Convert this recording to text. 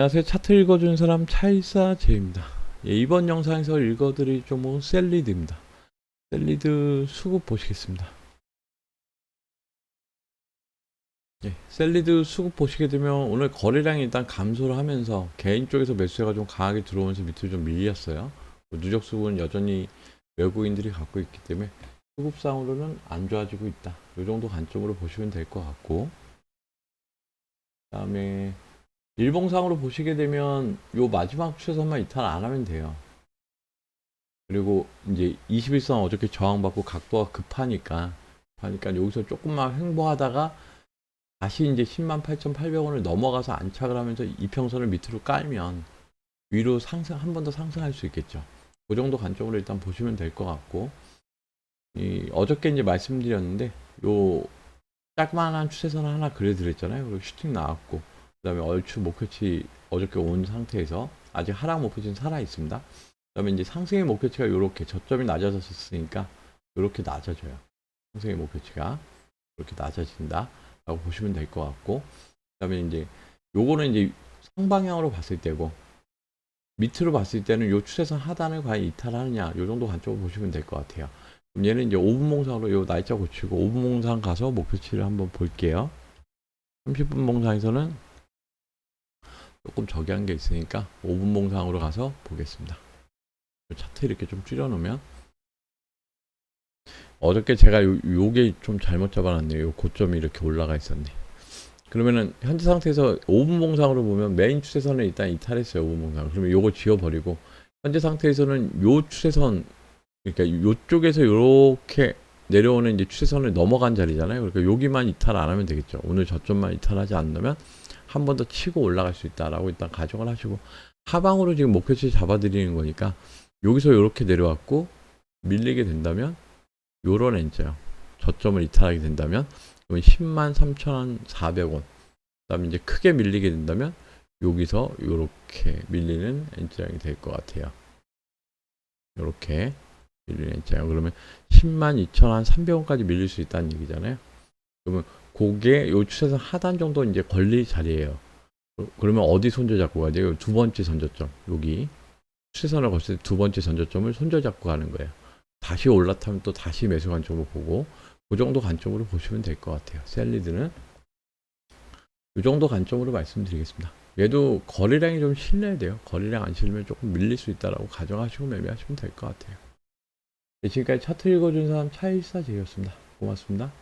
안녕하세요. 차트 읽어준 사람 차일사 제입니다. 예, 이번 영상에서 읽어드릴 종목은 셀리드입니다. 셀리드 수급 보시겠습니다. 예, 셀리드 수급 보시게 되면 오늘 거래량이 일단 감소를 하면서 개인 쪽에서 매수가 좀 강하게 들어오면서 밑으로 좀 밀렸어요. 누적 수급은 여전히 외국인들이 갖고 있기 때문에 수급상으로는 안 좋아지고 있다. 이 정도 관점으로 보시면 될 것 같고 그 다음에 일봉상으로 보시게 되면 요 마지막 추세선만 이탈 안 하면 돼요. 그리고 이제 21선 어저께 저항받고 각도가 급하니까 하니까 여기서 조금만 횡보하다가 다시 이제 10만 8,800원을 넘어가서 안착을 하면서 이평선을 밑으로 깔면 위로 상승 한 번 더 상승할 수 있겠죠. 그 정도 관점으로 일단 보시면 될 것 같고 이 어저께 이제 말씀드렸는데 요 조그만한 추세선 하나 그려드렸잖아요. 그리고 슈팅 나왔고 그 다음에 얼추 목표치 어저께 온 상태에서 아직 하락 목표치는 살아 있습니다. 그 다음에 이제 상승의 목표치가 이렇게 저점이 낮아졌으니까 이렇게 낮아져요. 상승의 목표치가 이렇게 낮아진다 라고 보시면 될 것 같고 그 다음에 이제 요거는 이제 상방향으로 봤을 때고 밑으로 봤을 때는 요 추세선 하단을 과연 이탈하느냐 요 정도 관점으로 보시면 될 것 같아요. 그럼 얘는 이제 5분 몽상으로 요 날짜 고치고 5분 몽상 가서 목표치를 한번 볼게요. 30분 몽상에서는 조금 저기 한 게 있으니까 5분 몽상으로 가서 보겠습니다. 차트 이렇게 좀 줄여놓으면 어저께 제가 요, 요게 좀 잘못 잡아놨네요. 요 고점이 이렇게 올라가 있었네. 그러면은 현재 상태에서 5분 몽상으로 보면 메인 추세선을 일단 이탈했어요. 5분 몽상. 그러면 요거 지워버리고 현재 상태에서는 요 추세선 그러니까 요쪽에서 요렇게 내려오는 이제 추세선을 넘어간 자리잖아요. 그러니까 여기만 이탈 안 하면 되겠죠. 오늘 저점만 이탈하지 않으면 한 번 더 치고 올라갈 수 있다라고 일단 가정을 하시고 하방으로 지금 목표치 잡아드리는 거니까 여기서 이렇게 내려왔고 밀리게 된다면 요런 엔자요. 저점을 이탈하게 된다면 그러면 10만 3,400원. 그다음에 이제 크게 밀리게 된다면 여기서 요렇게 밀리는 엔자형이 될 것 같아요. 요렇게 밀리는 엔자형. 그러면 10만 2,300원까지 밀릴 수 있다는 얘기잖아요. 그러면 그게 요 추세선 하단 정도 이제 걸릴 자리예요. 그러면 어디 손절 잡고 가야 돼요? 두 번째 선저점 여기 추세선을 거칠 때두 번째 선저점을 손절 잡고 가는 거예요. 다시 올라타면 또 다시 매수 관점으로 보고 그 정도 관점으로 보시면 될 것 같아요. 셀리드는 이 정도 관점으로 말씀드리겠습니다. 얘도 거래량이 좀 실려야 돼요. 거래량 안 실리면 조금 밀릴 수 있다라고 가정하시고 매매하시면 될 것 같아요. 네, 지금까지 차트 읽어준 사람 차일사제였습니다. 고맙습니다.